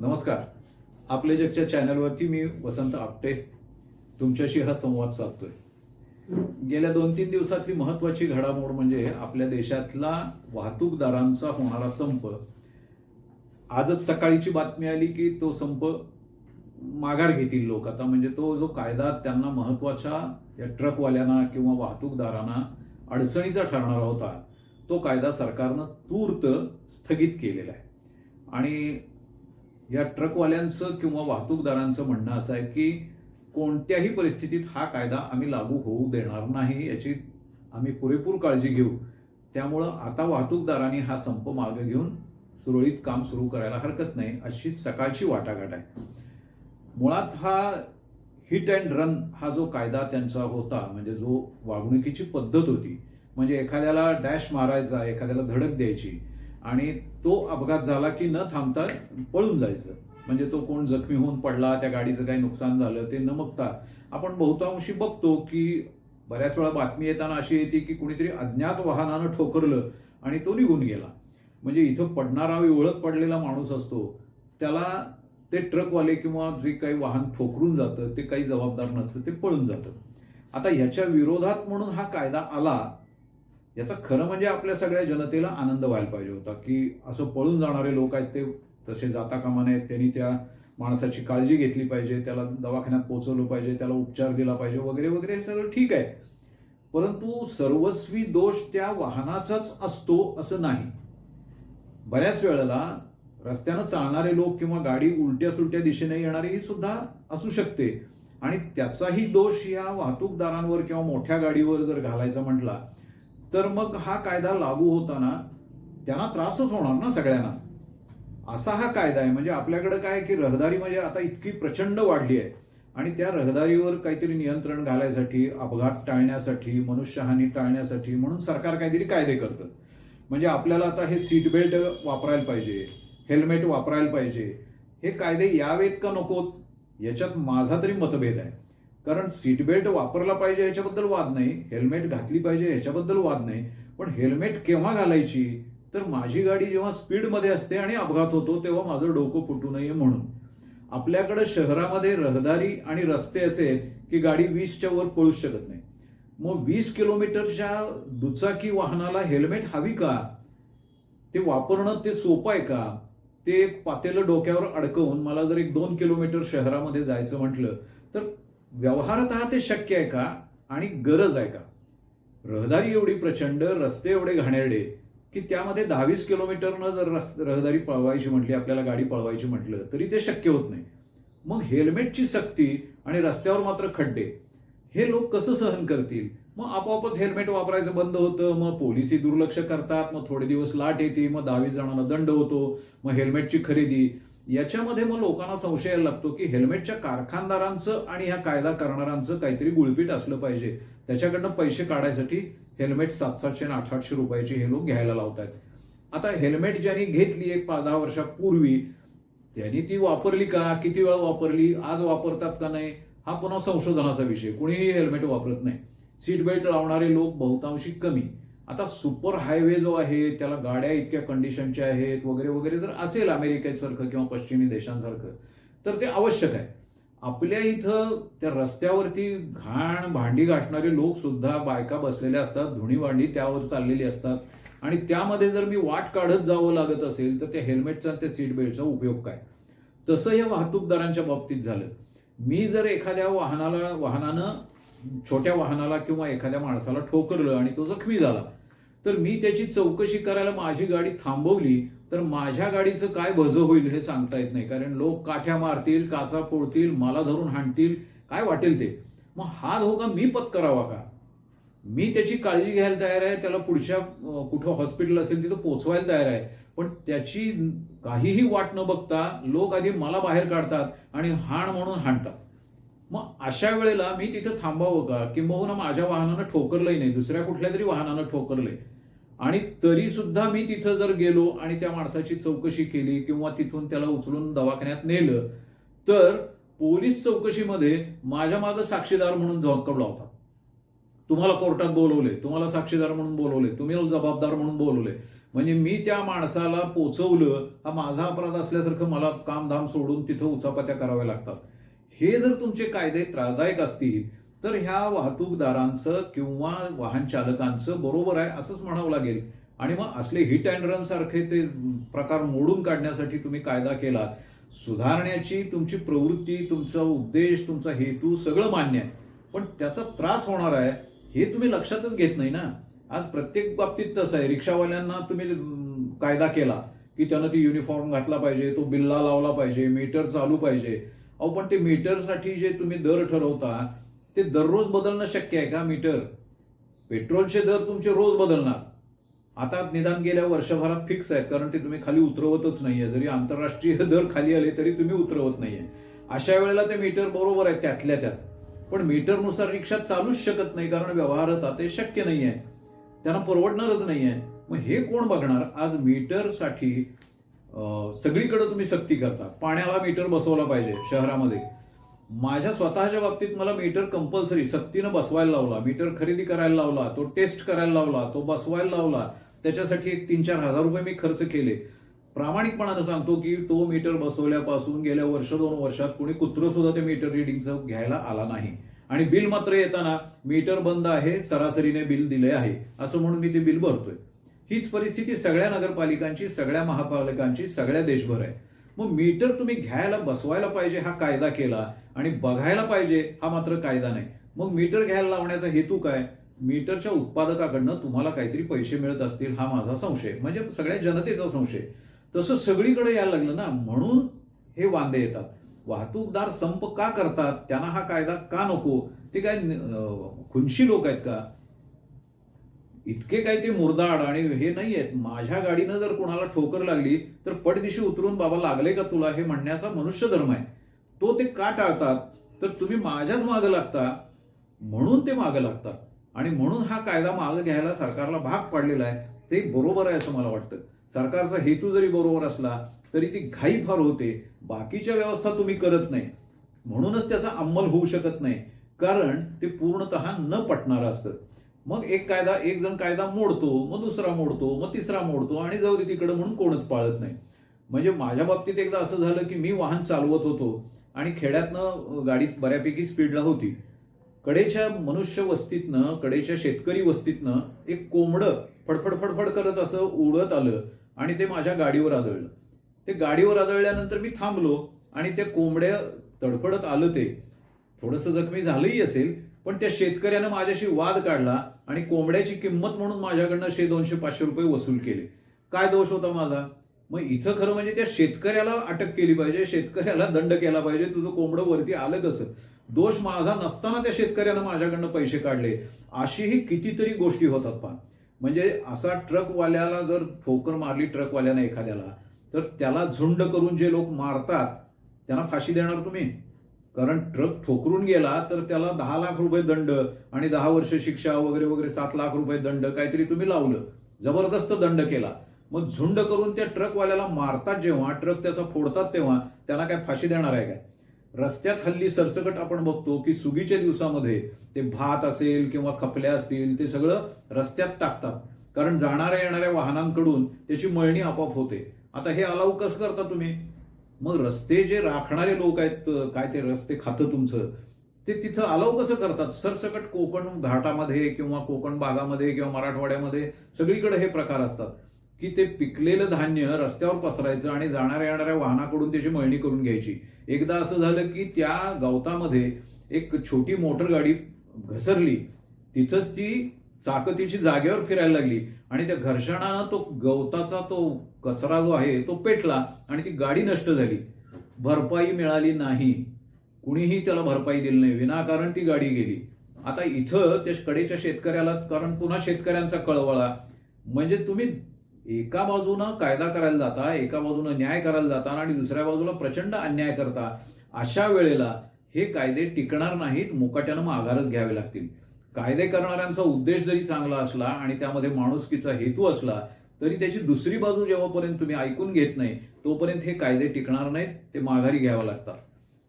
नमस्कार. आपल्या जगच्या चॅनलवरती मी वसंत आपटे. तुमच्याशी हा संवाद साधतोय. गेल्या दोन तीन दिवसातली महत्वाची घडामोड म्हणजे आपल्या देशातला वाहतूकदारांचा होणारा संप. आजच सकाळीची बातमी आली की तो संप माघार घेतील लोक. आता म्हणजे तो जो कायदा त्यांना महत्त्वाच्या या ट्रकवाल्यांना किंवा वाहतूकदारांना अडचणीचा ठरणारा होता तो कायदा सरकारनं तूर्त स्थगित केलेला आहे. आणि या ट्रकवाल्यांचं किंवा वाहतूकदारांचं म्हणणं असं आहे की कोणत्याही परिस्थितीत हा कायदा आम्ही लागू होऊ देणार नाही याची आम्ही पुरेपूर काळजी घेऊ. त्यामुळं आता वाहतूकदारांनी हा संप मागे घेऊन सुरळीत काम सुरू करायला हरकत नाही अशी सकाळची वाटाघाट आहे. मुळात हा हिट अँड रन हा जो कायदा त्यांचा होता म्हणजे जो वागणुकीची पद्धत होती म्हणजे एखाद्याला डॅश मारायचा एखाद्याला धडक द्यायची आणि तो अपघात झाला की न थांबता पळून जायचं. म्हणजे तो कोण जखमी होऊन पडला त्या गाडीचं काही नुकसान झालं ते न बघता आपण बहुतांशी बघतो की बऱ्याच वेळा बातमी येताना अशी येते की कुणीतरी अज्ञात वाहनानं ठोकरलं आणि तो निघून गेला. म्हणजे इथं पडणारा ओळख पडलेला माणूस असतो त्याला ते ट्रकवाले किंवा जे काही वाहन ठोकरून जातं ते काही जबाबदार नसतं ते पळून जातं. आता ह्याच्या विरोधात म्हणून हा कायदा आला याचा खरं म्हणजे आपल्या सगळ्या जनतेला आनंद व्हायला पाहिजे होता की असं पळून जाणारे लोक आहेत ते तसे जाता कामा नयेत त्यांनी त्या माणसाची काळजी घेतली पाहिजे त्याला दवाखान्यात पोहोचवलं पाहिजे त्याला उपचार दिला पाहिजे वगैरे वगैरे हे सगळं ठीक आहे. परंतु सर्वस्वी दोष त्या वाहनाचाच असतो असं नाही. बऱ्याच वेळेला रस्त्यानं चालणारे लोक किंवा गाडी उलट्या सुलट्या दिशेने येणारी ही सुद्धा असू शकते. आणि त्याचाही दोष या वाहतूकदारांवर किंवा मोठ्या गाडीवर जर घालायचा म्हटला तर मग हा कायदा लागू होताना त्यांना त्रासच होणार ना सगळ्यांना. असा हा कायदा आहे म्हणजे आपल्याकडे काय की रहदारी म्हणजे आता इतकी प्रचंड वाढली आहे. आणि त्या रहदारीवर काहीतरी नियंत्रण घालायसाठी अपघात टाळण्यासाठी मनुष्यहानी टाळण्यासाठी म्हणून सरकार काहीतरी कायदे करतं. म्हणजे आपल्याला आता हे सीट बेल्ट वापरायला पाहिजे हेल्मेट वापरायला पाहिजे. हे कायदे यावेत का नकोत? याच्यात माझा तरी मतभेद आहे. कारण सीट बेल्ट वापरला पाहिजे ह्याच्याबद्दल वाद नाही हेल्मेट घातली पाहिजे ह्याच्याबद्दल वाद नाही पण हेल्मेट केव्हा घालायची? तर माझी गाडी जेव्हा स्पीडमध्ये असते आणि अपघात होतो तेव्हा माझं डोकं फुटू नये म्हणून. आपल्याकडे शहरामध्ये रहदारी आणि रस्ते असे आहेत की गाडी वीसच्या वर पळूच शकत नाही. मग वीस किलोमीटरच्या दुचाकी वाहनाला हेल्मेट हवी का? ते वापरणं ते सोपं आहे का? ते एक पातेलं डोक्यावर अडकवून मला जर एक दोन किलोमीटर शहरामध्ये जायचं म्हटलं तर व्यवहारत ते शक्य आहे का? आणि गरज आहे का? रहदारी एवढी प्रचंड रस्ते एवढे घाणेरडे की त्यामध्ये दहावीस किलोमीटरनं जर रस रहदारी पळवायची म्हटली आपल्याला गाडी पळवायची म्हटलं तरी ते शक्य होत नाही. मग हेल्मेटची सक्ती आणि रस्त्यावर मात्र खड्डे हे लोक कसं सहन करतील? मग आपोआपच हेल्मेट वापरायचं बंद होतं मग पोलिसी दुर्लक्ष करतात मग थोडे दिवस लाट येते मग दहावीस जणांना दंड होतो मग हेल्मेटची खरेदी याच्यामध्ये मग लोकांना संशय यायला लागतो की हेल्मेटच्या कारखानदारांचं आणि ह्या कायदा करणाऱ्यांचं काहीतरी गुळपीट असलं पाहिजे. त्याच्याकडनं पैसे काढायसाठी हेल्मेट सात सातशे आणि आठ आठशे रुपयाची हे लोक घ्यायला लावतात आता हेल्मेट ज्यांनी घेतली एक पाच दहा वर्षापूर्वी त्यांनी ती वापरली का? किती वेळा वापरली? आज वापरतात का नाही? हा पुन्हा संशोधनाचा विषय. कुणीही हेल्मेट वापरत नाही. सीट बेल्ट लावणारे लोक बहुतांशी कमी. आता सुपर हायवे जो आहे त्याला गाड्या इतक्या कंडिशनच्या आहेत वगैरे वगैरे जर असेल अमेरिकेसारखं किंवा पश्चिमी देशांसारखं तर ते आवश्यक आहे. आपल्या इथं त्या रस्त्यावरती घाण भांडी घासणारे लोक सुद्धा बायका बसलेल्या असतात धुणी भांडी त्यावर चाललेली असतात. आणि त्यामध्ये जर मी वाट काढत जावं लागत असेल तर त्या हेल्मेटचा आणि त्या सीट बेल्टचा उपयोग काय? तसं या वाहतूकदारांच्या बाबतीत झालं. मी जर एखाद्या वाहनाला वाहनानं छोट्या वाहनाला किंवा एखाद्या माणसाला ठोकरलं आणि तो जखमी झाला तर मी त्याची चौकशी करायला माझी गाडी थांबवली तर माझ्या गाडीचं काय भजं होईल हे सांगता येत नाही. कारण लोक काठ्या मारतील काचा फोडतील मला धरून हाणतील काय वाटेल ते? मग हा धोका मी पत्करावा का? मी त्याची काळजी घ्यायला तयार आहे त्याला पुढच्या कुठं हॉस्पिटल असेल तिथं पोचवायला तयार आहे. पण त्याची काहीही वाट न बघता लोक आधी मला बाहेर काढतात आणि हाण म्हणून हाणतात. मग अशा वेळेला मी तिथं थांबावं का? किंबहुना माझ्या वाहनानं ठोकरलंही नाही दुसऱ्या कुठल्या तरी वाहनानं ठोकरलंय. आणि तरी सुद्धा मी तिथं जर गेलो आणि त्या माणसाची चौकशी केली किंवा तिथून त्याला उचलून दवाखान्यात नेलं तर पोलीस चौकशीमध्ये माझ्या मागं साक्षीदार म्हणून जॉकब लावतात तुम्हाला कोर्टात बोलवले तुम्हाला साक्षीदार म्हणून बोलवले तुम्ही जबाबदार म्हणून बोलवले. म्हणजे मी त्या माणसाला पोचवलं हा माझा अपराध असल्यासारखं मला कामधाम सोडून तिथं उचापत्या कराव्या लागतात. हे जर तुमचे कायदे त्रासदायक असतील तर ह्या वाहतूकदारांचं किंवा वाहन चालकांचं बरोबर आहे असंच म्हणावं लागेल. आणि मग असले हिट अँड रन सारखे ते प्रकार मोडून काढण्यासाठी तुम्ही कायदा केलात. सुधारण्याची तुमची प्रवृत्ती तुमचा उद्देश तुमचा हेतू सगळं मान्य आहे. पण त्याचा त्रास होणार आहे हे तुम्ही लक्षातच घेत नाही ना. आज प्रत्येक बाबतीत तसं आहे. रिक्षावाल्यांना तुम्ही कायदा केला की त्यानं ती युनिफॉर्म घातला पाहिजे तो बिल्ला लावला पाहिजे मीटर चालू पाहिजे. अहो पण ते मीटरसाठी जे तुम्ही दर ठरवता ते दररोज बदलणं शक्य आहे का मीटर? पेट्रोलचे दर तुमचे रोज बदलणार. आता निदान गेल्या वर्षभरात फिक्स आहेत कारण ते तुम्ही खाली उतरवतच नाहीये. जरी आंतरराष्ट्रीय दर खाली आले तरी तुम्ही उतरवत नाहीये. अशा वेळेला ते मीटर बरोबर आहे त्यातल्या त्यात. पण मीटरनुसार रिक्षा चालूच शकत नाही कारण व्यवहारता ते शक्य नाहीये. त्यांना परवडणारच नाहीये. मग हे कोण बघणार? आज मीटरसाठी सगळीकडे तुम्ही सक्ती करता. पाण्याला मीटर बसवला पाहिजे शहरामध्ये. माझ्या स्वतःच्या बाबतीत मला मीटर कंपल्सरी सक्तीनं बसवायला लावला मीटर खरेदी करायला लावला तो टेस्ट करायला लावला तो बसवायला लावला त्याच्यासाठी एक तीन चार हजार रुपये मी खर्च केले. प्रामाणिकपणानं सांगतो की तो मीटर बसवल्यापासून गेल्या वर्ष दोन वर्षात कोणी कुत्र सुद्धा ते मीटर रिडिंगचं घ्यायला आला नाही. आणि बिल मात्र येताना मीटर बंद आहे सरासरीने बिल दिले आहे असं म्हणून मी ते बिल भरतोय. हीच परिस्थिती सगळ्या नगरपालिकांची सगळ्या महापालिकांची सगळ्या देशभर आहे. मग मीटर तुम्ही घ्यायला बसवायला पाहिजे हा कायदा केला आणि बघायला पाहिजे हा मात्र कायदा नाही. मग मीटर घ्यायला लावण्याचा हेतू काय? मीटरच्या उत्पादकाकडनं तुम्हाला काहीतरी पैसे मिळत असतील हा माझा संशय. म्हणजे सगळ्या जनतेचा संशय. तसं सगळीकडे यायला लागलं ना म्हणून हे वांदे येतात. वाहतूकदार संप का करतात? त्यांना हा कायदा का नको? ते काय खुनशी लोक आहेत का? इतके काही ते मुरदाड आणि हे नाही आहेत माझ्या गाडीनं जर कोणाला ठोकर लागली तर पटदिशी उतरून बाबा लागले का तुला हे म्हणण्याचा मनुष्य धर्म आहे. तो ते का टाळतात? तर तुम्ही माझ्याच मागं लागता. म्हणून ते मागं लागतात. आणि म्हणून हा कायदा मागं घ्यायला सरकारला भाग पाडलेला आहे. ते बरोबर आहे असं मला वाटतं. सरकारचा हेतू जरी बरोबर असला तरी ती घाई फार होते. बाकीच्या व्यवस्था तुम्ही करत नाही. म्हणूनच त्याचा अंमल होऊ शकत नाही. कारण ते पूर्णतः न पटणारं असतं. मग एक कायदा एक जण कायदा मोडतो मग दुसरा मोडतो मग तिसरा मोडतो आणि जाऊ तिकडं तिकडे म्हणून कोणच पाळत नाही. म्हणजे माझ्या बाबतीत एकदा असं झालं की मी वाहन चालवत होतो आणि खेड्यातनं गाडी बऱ्यापैकी स्पीडला होती. कडेच्या मनुष्य वस्तीतनं कडेच्या शेतकरी वस्तीतनं एक कोंबडं फडफड फडफड करत असं उडत आलं आणि ते माझ्या गाडीवर आदळलं. ते गाडीवर आदळल्यानंतर मी थांबलो आणि त्या कोंबड्या तडफडत आलं ते. थोडंसं जखमी झालंही असेल पण त्या शेतकऱ्यानं माझ्याशी वाद काढला आणि कोंबड्याची किंमत म्हणून माझ्याकडनं शे दोनशे पाचशे रुपये वसूल केले. काय दोष होता माझा? मग इथं खरं म्हणजे त्या शेतकऱ्याला अटक केली पाहिजे शेतकऱ्याला दंड केला पाहिजे तुझं कोंबडं वरती आलं कसं? दोष माझा नसताना त्या शेतकऱ्यानं माझ्याकडनं पैसे काढले. अशीही कितीतरी गोष्टी होतात पहा. म्हणजे असा ट्रकवाल्याला जर ठोकर मारली ट्रकवाल्यानं एखाद्याला तर त्याला झुंड करून जे लोक मारतात त्यांना फाशी देणार तुम्ही? कारण ट्रक ठोकरून गेला तर त्याला दहा लाख रुपये दंड आणि दहा वर्ष शिक्षा वगैरे वगैरे सात लाख रुपये दंड काहीतरी तुम्ही लावलं. जबरदस्त दंड केला. मग झुंड करून त्या ट्रकवाल्याला मारतात जेव्हा ट्रक त्याचा फोडतात तेव्हा त्यांना काय फाशी देणार आहे काय? रस्त्यात हल्ली सरसकट आपण बघतो की सुगीच्या दिवसामध्ये ते भात असेल किंवा खपल्या असतील ते सगळं रस्त्यात टाकतात. कारण जाणाऱ्या येणाऱ्या वाहनांकडून त्याची मळणी आपोआप होते. आता हे अलाऊ कसं करता तुम्ही? मग रस्ते जे राखणारे लोक आहेत काय ते रस्ते खातं तुमचं ते तिथं अलाव कसं करतात? सरसकट कोकण घाटामध्ये किंवा कोकण भागामध्ये किंवा मराठवाड्यामध्ये सगळीकडे हे प्रकार असतात. की ते पिकलेलं धान्य रस्त्यावर पसरायचं आणि जाणाऱ्या येणाऱ्या वाहनाकडून त्याची मळणी करून घ्यायची. एकदा असं झालं की त्या गवतामध्ये एक छोटी मोटर गाडी घसरली. तिथंच ती चाकतीची जागेवर फिरायला लागली. आणि त्या घर्षणानं तो गवताचा तो कचरा जो आहे तो पेटला आणि ती गाडी नष्ट झाली. भरपाई मिळाली नाही. कुणीही त्याला भरपाई दिली नाही. विनाकारण ती गाडी गेली. आता इथं त्या कडेच्या शेतकऱ्याला कारण पुन्हा शेतकऱ्यांचा कळवळा. म्हणजे तुम्ही एका बाजूनं कायदा करायला जाता एका बाजूनं न्याय करायला जाता आणि दुसऱ्या बाजूला प्रचंड अन्याय करता अशा वेळेला हे कायदे टिकणार नाहीत मुकाट्यानं माघारच घ्यावे लागतील. कायदे करणाऱ्यांचा उद्देश जरी चांगला असला आणि त्यामध्ये माणुसकीचा हेतू असला तरी त्याची दुसरी बाजू जेव्हापर्यंत तुम्ही ऐकून घेत नाही तोपर्यंत हे कायदे टिकणार नाहीत ते माघारी घ्यावं लागतात.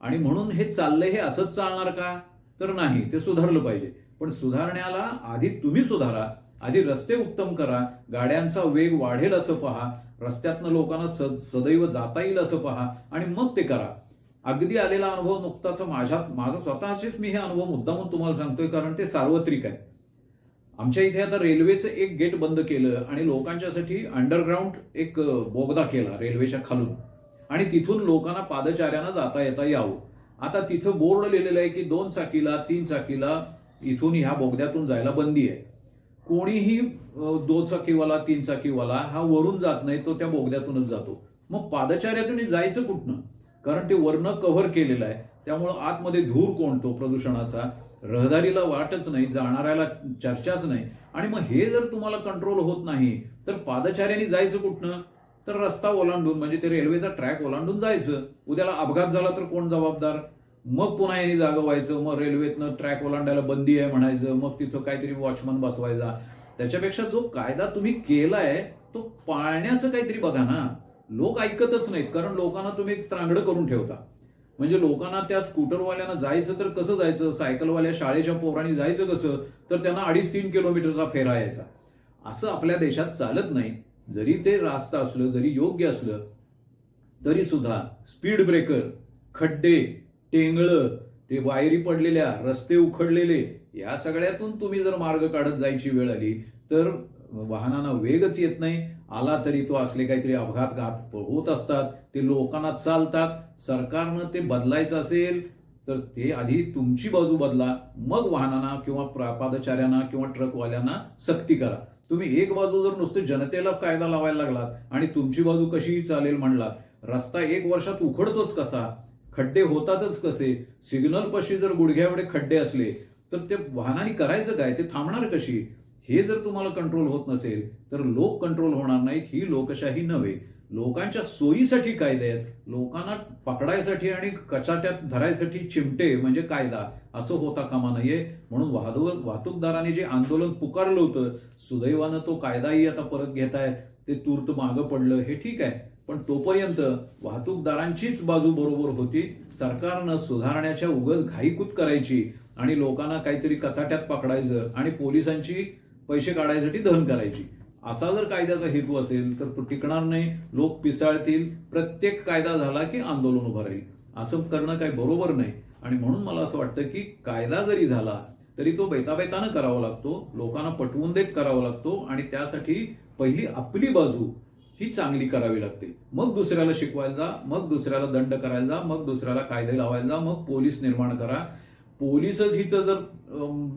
आणि म्हणून हे चाललंय हे असंच चालणार का? तर नाही ते सुधारलं पाहिजे. पण सुधारण्याला आधी तुम्ही सुधारा आधी रस्ते उत्तम करा गाड्यांचा वेग वाढेल असं पहा रस्त्यातनं लोकांना सदैव जाता येईल असं पहा आणि मग ते करा. अगदी आलेला अनुभव नुकताच माझ्या माझा स्वतःचेच मी हे अनुभव मुद्दामून तुम्हाला सांगतोय कारण ते सार्वत्रिक आहे. आमच्या इथे आता रेल्वेचं एक गेट बंद केलं आणि लोकांच्यासाठी अंडरग्राऊंड एक बोगदा केला रेल्वेच्या खालून. आणि तिथून लोकांना पादचाऱ्यांना जाता येता यावं आता तिथं बोर्ड लिहिलेलं आहे की दोन चाकीला तीन चाकीला इथून ह्या बोगद्यातून जायला बंदी आहे. कोणीही अ, दोन चाकीवाला तीन चाकीवाला हा वरून जात नाही तो त्या बोगद्यातूनच जातो. मग पादचाऱ्यातून जायचं कुठनं? कारण ते वरनं कव्हर केलेलं आहे. त्यामुळं आतमध्ये धूर कोणतो प्रदूषणाचा? रहदारीला वाटच नाही जाणाऱ्याला चर्चाच नाही. आणि मग हे जर तुम्हाला कंट्रोल होत नाही तर पादचाऱ्यांनी जायचं कुठनं? तर रस्ता ओलांडून म्हणजे ते रेल्वेचा ट्रॅक ओलांडून जायचं. उद्याला अपघात झाला तर कोण जबाबदार? मग पुन्हा यांनी जागा व्हायचं मग रेल्वेतनं ट्रॅक ओलांडायला बंदी आहे म्हणायचं मग तिथं काहीतरी वॉचमन बसवायचा. त्याच्यापेक्षा जो कायदा तुम्ही केलाय तो पाळण्याचं काहीतरी बघा ना. लोक ऐकतच नाहीत कारण लोकांना तुम्ही एक त्रांगडं करून ठेवता. म्हणजे लोकांना त्या स्कूटरवाल्यांना जायचं तर कसं जायचं? सायकलवाल्या शाळेच्या पोरांनी जायचं कसं? तर त्यांना अडीच तीन किलोमीटरचा फेरा यायचा. असं आपल्या देशात चालत नाही. जरी ते रास्त असलं जरी योग्य असलं तरी सुद्धा स्पीड ब्रेकर खड्डे टेंगळं ते वायरी पडलेल्या रस्ते उखडलेले या सगळ्यातून तुम्ही जर मार्ग काढत जायची वेळ आली तर वाहनांना वेगच येत नाही. आला तरी तो असले काहीतरी अपघात घात होत असतात. ते लोकांना चालतात. सरकारनं ते बदलायचं असेल तर ते आधी तुमची बाजू बदला. मग वाहनांना किंवा पादचाऱ्यांना किंवा ट्रकवाल्यांना सक्ती करा. तुम्ही एक बाजू जर नुसते जनतेला कायदा लावायला लागलात आणि तुमची बाजू कशीही चालेल म्हणलात रस्ता एक वर्षात उखडतोच कसा? खड्डे होतातच कसे? सिग्नल पशी जर गुडघ्यावडे खड्डे असले तर ते वाहनाने करायचं काय? ते थांबणार कशी? हे जर तुम्हाला कंट्रोल होत नसेल तर लोक कंट्रोल होणार नाहीत ही लोकशाही नव्हे. लोकांच्या सोयीसाठी कायदे आहेत. लोकांना पकडायसाठी आणि कचाट्यात धरायसाठी चिमटे म्हणजे कायदा. असं होता कामा नये. म्हणून वाहतूक वाहतूकदारांनी जे आंदोलन पुकारलं होतं सुदैवानं तो कायदाही आता परत घेतायत. ते तूर्त मागं पडलं. हे ठीक आहे. पण तोपर्यंत वाहतूकदारांचीच बाजू बरोबर होती. सरकारनं सुधारण्याच्या उगच घाईकूत करायची आणि लोकांना काहीतरी कचाट्यात पकडायचं आणि पोलिसांची पैसे काढायसाठी धन करायची. असा जर कायद्याचा हेतू असेल तर तो टिकणार नाही. लोक पिसाळतील. प्रत्येक कायदा झाला की आंदोलन उभं राहील. असं करणं काही बरोबर नाही. आणि म्हणून मला असं वाटतं की कायदा जरी झाला तरी तो बेताबेतानं करावा लागतो. लोकांना पटवून देत करावा लागतो. आणि त्यासाठी पहिली आपली बाजू ही चांगली करावी लागते. मग दुसऱ्याला शिकवायला जा मग दुसऱ्याला दंड करायला जा मग दुसऱ्याला कायदे लावायला जा मग पोलीस निर्माण करा. पोलीसच इथं जर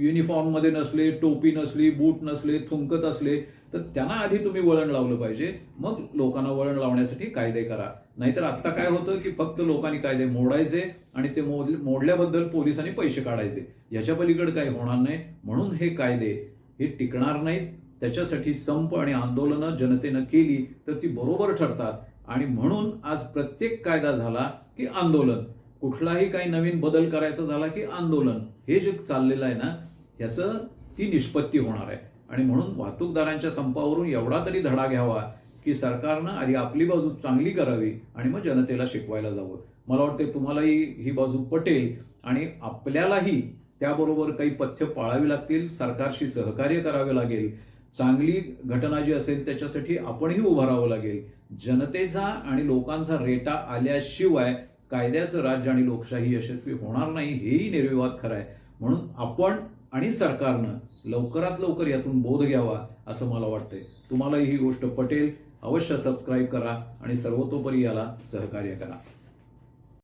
युनिफॉर्ममध्ये नसले टोपी नसली बूट नसले थुंकत असले तर त्यांना आधी तुम्ही वळण लावलं पाहिजे. मग लोकांना वळण लावण्यासाठी कायदे करा. नाहीतर आता काय होतं की फक्त लोकांनी कायदे मोडायचे आणि ते मोडल्याबद्दल पोलिसांनी पैसे काढायचे. याच्या पलीकडे काही होणार नाही. म्हणून हे कायदे हे टिकणार नाहीत. त्याच्यासाठी संप आणि आंदोलनं जनतेनं केली तर ती बरोबर ठरतात. आणि म्हणून आज प्रत्येक कायदा झाला की आंदोलन. कुठलाही काही नवीन बदल करायचा झाला की आंदोलन हे जे चाललेलं आहे ना ह्याचं ती निष्पत्ती होणार आहे. आणि म्हणून वाहतूकदारांच्या संपावरून एवढा तरी धडा घ्यावा की सरकारनं आधी आपली बाजू चांगली करावी आणि मग जनतेला शिकवायला जावं. मला वाटते तुम्हालाही ही बाजू पटेल आणि आपल्यालाही त्याबरोबर काही पथ्य पाळावी लागतील सरकारशी सहकार्य करावे लागेल. चांगली घटना जी असेल त्याच्यासाठी आपणही उभं राहावं लागेल. जनतेचा आणि लोकांचा रेटा आल्याशिवाय कायद्याचं राज्य आणि लोकशाही यशस्वी होणार नाही हेही निर्विवाद खरं आहे म्हणून आपण आणि सरकारनं लवकरात लवकर यातून बोध घ्यावा असं मला वाटतंय. तुम्हालाही ही गोष्ट पटेल. अवश्य सबस्क्राईब करा आणि सर्वतोपरी याला सहकार्य करा.